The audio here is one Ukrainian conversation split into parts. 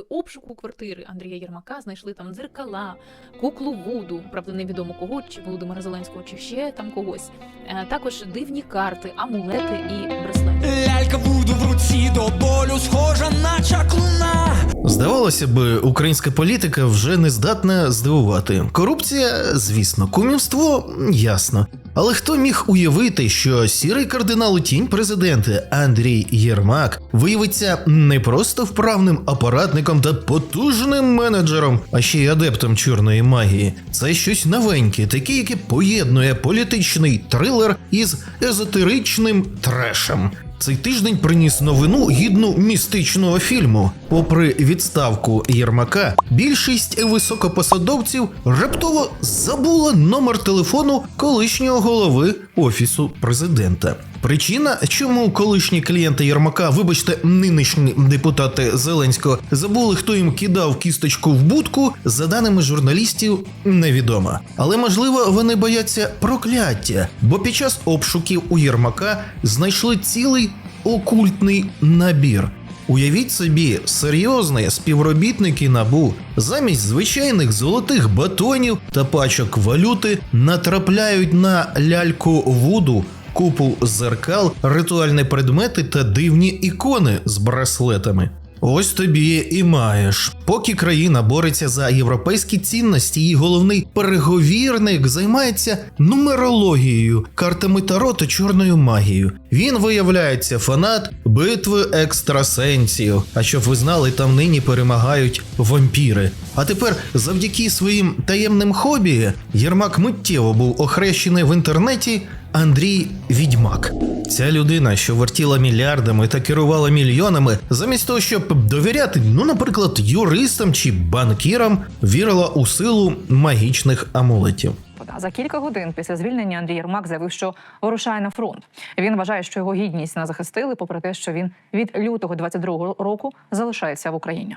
При обшуку квартири Андрія Єрмака знайшли там дзеркала, куклу Вуду, правда, невідомо кого, чи Володимира Зеленського, чи ще там когось. Е, Також дивні карти, амулети і браслети. Лялька Вуду в руці до болю схожа на чаклуна. Здавалося б, українська політика вже не здатна здивувати. Корупція, звісно, кумівство ясно. Але хто міг уявити, що сірий кардинал тінь президента Андрій Єрмак виявиться не просто вправним апаратником та потужним менеджером, а ще й адептом чорної магії. Це щось новеньке, таке, яке поєднує політичний трилер із езотеричним трешем. Цей тиждень приніс новину гідну містичного фільму. Попри відставку Єрмака, більшість високопосадовців раптово забула номер телефону колишнього голови офісу президента. Причина, чому колишні клієнти Єрмака, вибачте, нинішні депутати Зеленського, забули, хто їм кидав кісточку в будку, за даними журналістів, невідома. Але можливо вони бояться прокляття, бо під час обшуків у Єрмака знайшли цілий окультний набір. Уявіть собі, серйозні співробітники набу замість звичайних золотих батонів та пачок валюти натрапляють на ляльку вуду, купу зеркал, ритуальні предмети та дивні ікони з браслетами. Ось тобі і маєш. Поки країна бореться за європейські цінності, її головний переговірник займається нумерологією, картами таро та чорною магією. Він виявляється фанат битви екстрасенсів. А щоб ви знали, там нині перемагають вампіри. А тепер, завдяки своїм таємним хобі, Єрмак миттєво був охрещений в інтернеті Андрій Відьмак. Ця людина, що вертіла мільярдами та керувала мільйонами, замість того, щоб довіряти, ну, наприклад, юристам чи банкірам, вірила у силу магічних амулетів. За кілька годин після звільнення Андрій Єрмак заявив, що вирушає на фронт. Він вважає, що його гідність не захистили, попри те, що він від лютого 22-го року залишається в Україні.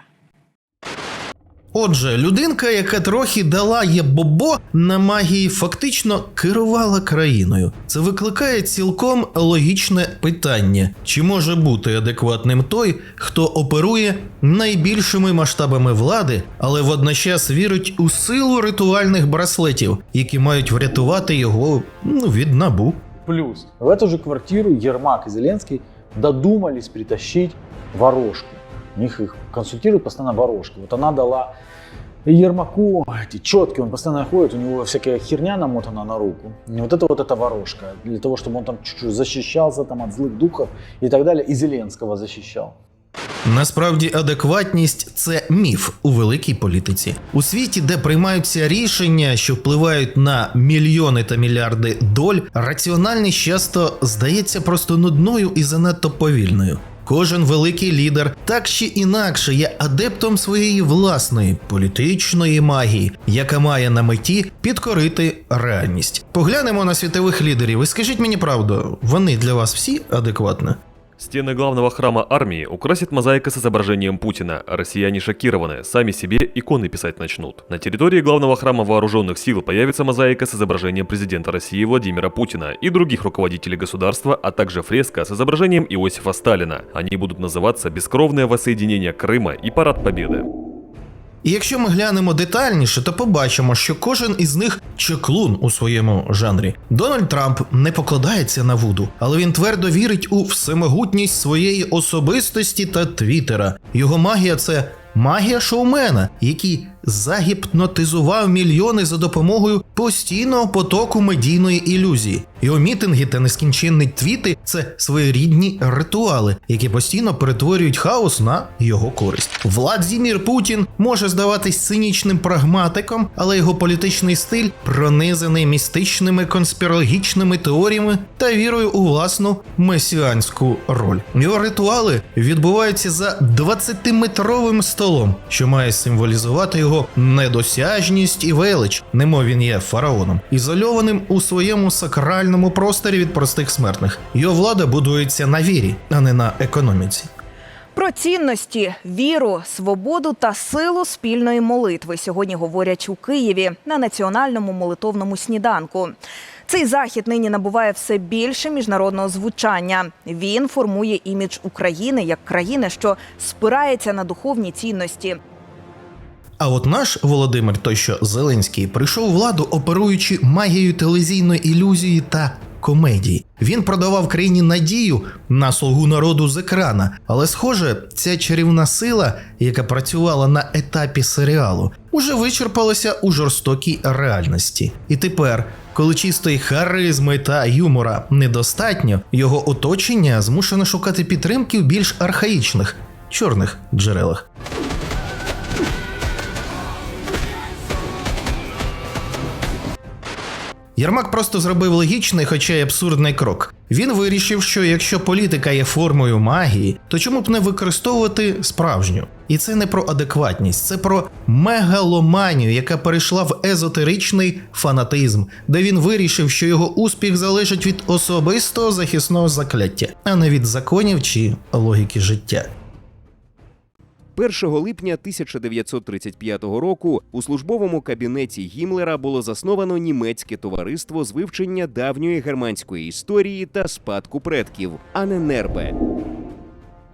Отже, людинка, яка трохи дала є бобо на магії, фактично керувала країною. Це викликає цілком логічне питання: чи може бути адекватним той, хто оперує найбільшими масштабами влади, але водночас вірить у силу ритуальних браслетів, які мають врятувати його ну, від набу. Плюс в эту же квартиру Ермак и Зеленский додумались притащить ворожку. У них их консультируют постоянно ворожки. Вот она дала Ермаку эти четки, он постоянно ходит, у него всякая херня намотана на руку. И вот это вот эта ворожка, для того, чтобы он там чуть-чуть защищался там, от злых духов и так далее, и Зеленского защищал. Насправді адекватність це міф у великій політиці. У світі, де приймаються рішення, що впливають на мільйони та мільярди доль, раціональність часто здається просто нудною і занадто повільною. Кожен великий лідер так чи інакше є адептом своєї власної політичної магії, яка має на меті підкорити реальність. Поглянемо на світових лідерів і скажіть мені правду, вони для вас всі адекватні? Стены главного храма армии украсит мозаика с изображением Путина. Россияне шокированы, сами себе иконы писать начнут. На территории главного храма вооруженных сил появится мозаика с изображением президента России Владимира Путина и других руководителей государства, а также фреска с изображением Иосифа Сталина. Они будут называться «Бескровное воссоединение Крыма» и «Парад Победы». І якщо ми глянемо детальніше, то побачимо, що кожен із них чеклун у своєму жанрі. Дональд Трамп не покладається на вуду, але він твердо вірить у всемогутність своєї особистості та твіттера. Його магія це магія шоумена, який загіпнотизував мільйони за допомогою постійного потоку медійної ілюзії. Його мітинги та нескінченні твіти це своєрідні ритуали, які постійно перетворюють хаос на його користь. Владзімір Путін може здаватись цинічним прагматиком, але його політичний стиль пронизаний містичними конспірологічними теоріями та вірою у власну месіанську роль. Його ритуали відбуваються за 20-метровим столом, що має символізувати його недосяжність і велич, немов він є фараоном, ізольованим у своєму сакральному просторі від простих смертних. Його влада будується на вірі, а не на економіці. Про цінності, віру, свободу та силу спільної молитви сьогодні говорять у Києві на національному молитовному сніданку. Цей захід нині набуває все більше міжнародного звучання. Він формує імідж України як країни, що спирається на духовні цінності. А от наш Володимир, той що Зеленський, прийшов у владу, оперуючи магією телевізійної ілюзії та комедії. Він продавав країні надію на слугу народу з екрана. Але, схоже, ця чарівна сила, яка працювала на етапі серіалу, уже вичерпалася у жорстокій реальності. І тепер, коли чистої харизми та юмора недостатньо, його оточення змушено шукати підтримки в більш архаїчних чорних джерелах. Єрмак просто зробив логічний, хоча й абсурдний крок. Він вирішив, що якщо політика є формою магії, то чому б не використовувати справжню? І це не про адекватність, це про мегаломанію, яка перейшла в езотеричний фанатизм, де він вирішив, що його успіх залежить від особистого захисного закляття, а не від законів чи логіки життя. 1 липня 1935 року у службовому кабінеті Гімлера було засновано німецьке товариство з вивчення давньої германської історії та спадку предків Аненербе.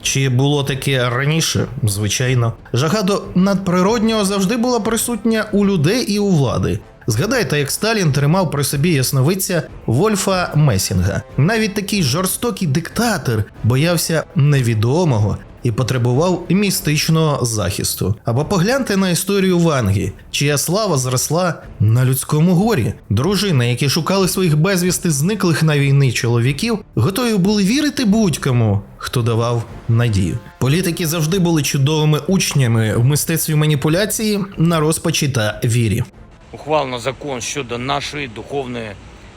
Чи було таке раніше? Звичайно. Жага до надприроднього завжди була присутня у людей і у влади. Згадайте, як Сталін тримав при собі ясновидця Вольфа Месінга. Навіть такий жорстокий диктатор боявся невідомого і потребував містичного захисту. Або погляньте на історію Ванги, чия слава зросла на людському горі. Дружини, які шукали своїх безвісти зниклих на війни чоловіків, готові були вірити будь-кому, хто давав надію. Політики завжди були чудовими учнями в мистецтві маніпуляції на розпачі та вірі. ухвалено закон щодо нашої духовної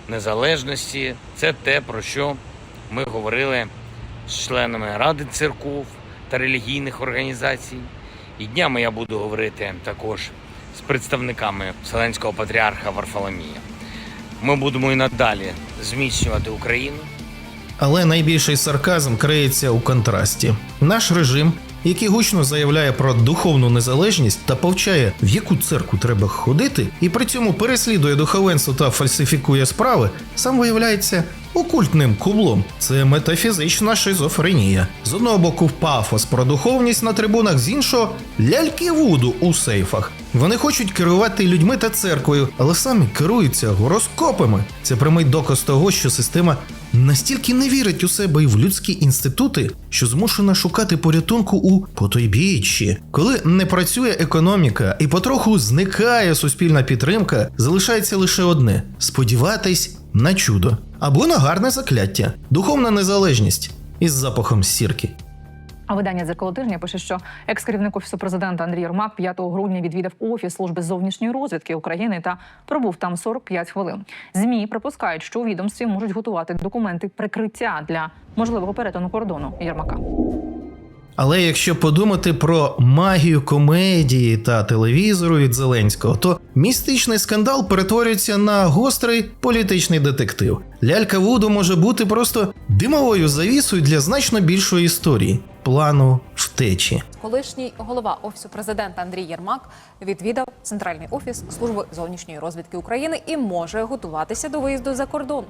незалежності. Це те, про що ми говорили з членами Ради церков та релігійних організацій. І днями я буду говорити також з представниками Вселенського патріарха Варфоломія. Ми будемо і надалі зміцнювати Україну. Але найбільший сарказм криється у контрасті. Наш режим, який гучно заявляє про духовну незалежність та повчає, в яку церкву треба ходити, і при цьому переслідує духовенство та фальсифікує справи, сам виявляється окультним кублом. Це метафізична шизофренія. З одного боку, пафос про духовність на трибунах, з іншого ляльки вуду у сейфах. Вони хочуть керувати людьми та церквою, але самі керуються гороскопами. Це прямий доказ того, що система настільки не вірить у себе і в людські інститути, що змушена шукати порятунку у потойбіччі. Коли не працює економіка і потроху зникає суспільна підтримка, залишається лише одне сподіватись на чудо або на гарне закляття, духовна незалежність із запахом сірки. А видання «Дзеркало тижня» пише, що екс-керівник офісу президента Андрій Єрмак 5 грудня відвідав офіс служби зовнішньої розвідки України та пробув там 45 хвилин. Змі припускають, що у відомстві можуть готувати документи прикриття для можливого перетину кордону Єрмака. Але якщо подумати про магію комедії та телевізору від Зеленського, то містичний скандал перетворюється на гострий політичний детектив. Лялька Вуду може бути просто димовою завісою для значно більшої історії плану втечі. Колишній голова офісу президента Андрій Єрмак відвідав центральний офіс служби зовнішньої розвідки України і може готуватися до виїзду за кордон.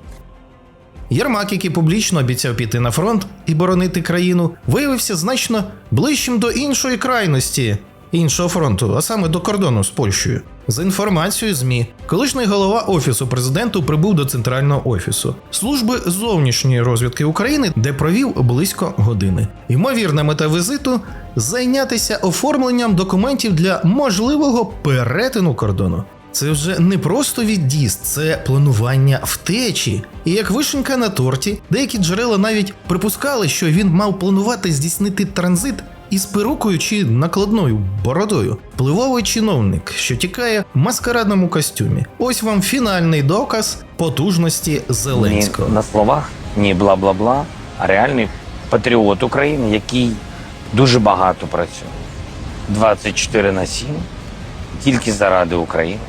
Єрмак, який публічно обіцяв піти на фронт і боронити країну, виявився значно ближчим до іншої крайності іншого фронту, а саме до кордону з Польщею. За інформацією ЗМІ, колишній голова офісу президенту прибув до центрального офісу служби зовнішньої розвідки України, де провів близько години. Ймовірна мета візиту зайнятися оформленням документів для можливого перетину кордону. Це вже не просто від'їзд, це планування втечі. І як вишенька на торті, деякі джерела навіть припускали, що він мав планувати здійснити транзит із перукою чи накладною бородою. Впливовий чиновник, що тікає в маскарадному костюмі. Ось вам фінальний доказ потужності Зеленського. Ні на словах, ні бла-бла-бла, а реальний патріот України, який дуже багато працює. 24 на 7, тільки заради України.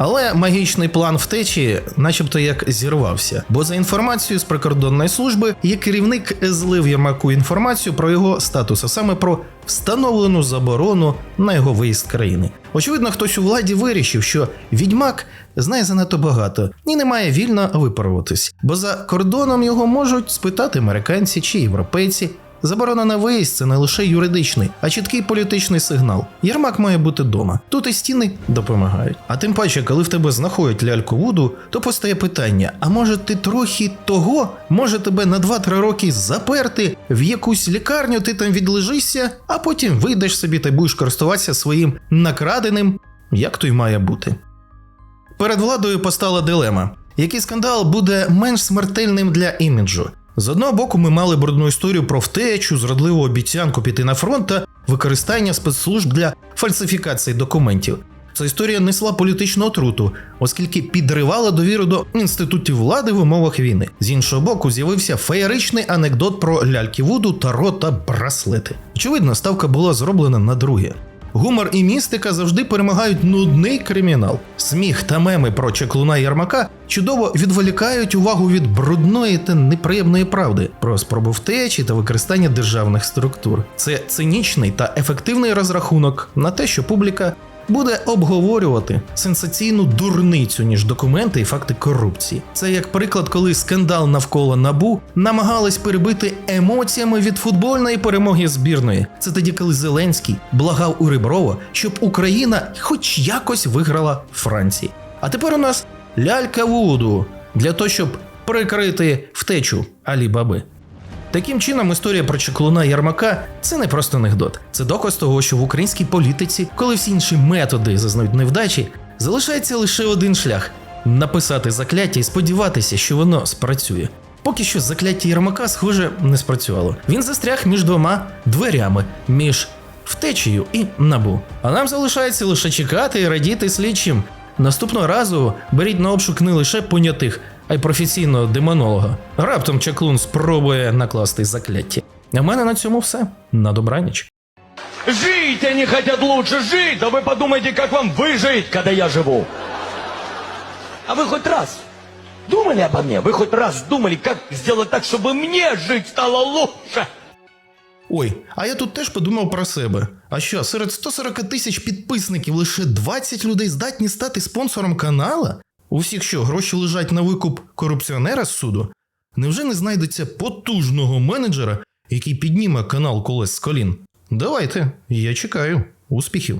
Але магічний план втечі, начебто, як зірвався. Бо за інформацією з прикордонної служби є керівник злив Єрмаку інформацію про його статус, а саме про встановлену заборону на його виїзд країни. Очевидно, хтось у владі вирішив, що відьмак знає занадто багато і не має вільно випаруватись, бо за кордоном його можуть спитати американці чи європейці. Заборона на виїзд це не лише юридичний, а чіткий політичний сигнал. Єрмак має бути дома. Тут і стіни допомагають. А тим паче, коли в тебе знаходять ляльку Вуду, то постає питання: а може ти трохи того? Може тебе на 2-3 роки заперти в якусь лікарню, ти там відлежишся, а потім вийдеш собі та будеш користуватися своїм накраденим, як то й має бути. Перед владою постала дилема: який скандал буде менш смертельним для іміджу? З одного боку, ми мали брудну історію про втечу, зрадливу обіцянку піти на фронт та використання спецслужб для фальсифікації документів. Ця історія несла політичну отруту, оскільки підривала довіру до інститутів влади в умовах війни. З іншого боку, з'явився феєричний анекдот про ляльки Вуду, та браслети. Очевидно, ставка була зроблена на друге. Гумор і містика завжди перемагають нудний кримінал. Сміх та меми про чеклуна Ярмака чудово відволікають увагу від брудної та неприємної правди про спробу втечі та використання державних структур. Це цинічний та ефективний розрахунок на те, що публіка буде обговорювати сенсаційну дурницю ніж документи і факти корупції. Це як приклад, коли скандал навколо набу намагались перебити емоціями від футбольної перемоги збірної. Це тоді, коли Зеленський благав у Риброва, щоб Україна хоч якось виграла Франції. А тепер у нас лялька Вуду для того, щоб прикрити втечу Алі Баби. Таким чином, історія про чеклуна Ярмака це не просто анекдот. Це доказ того, що в українській політиці, коли всі інші методи зазнають невдачі, залишається лише один шлях написати закляття і сподіватися, що воно спрацює. Поки що закляття Єрмака, схоже, не спрацювало. Він застряг між двома дверями між втечею і набу. А нам залишається лише чекати і радіти слідчим. Наступного разу беріть на обшук не лише понятих, а й професійного демонолога. Раптом чаклун спробує накласти закляття. А в мене на цьому все. На добраніч. Жить они хотят лучше жить, да вы подумайте, как вам выжить, когда я живу. А вы хоть раз думали обо мне? Вы хоть раз думали, как сделать так, чтобы мне жить стало лучше? Ой, а я тут теж подумав про себе. А що, серед 140 тисяч підписників лише 20 людей здатні стати спонсором канала? У всіх що, гроші лежать на викуп корупціонера з суду? Невже не знайдеться потужного менеджера, який підніме канал колес з колін? Давайте, я чекаю. Успіхів!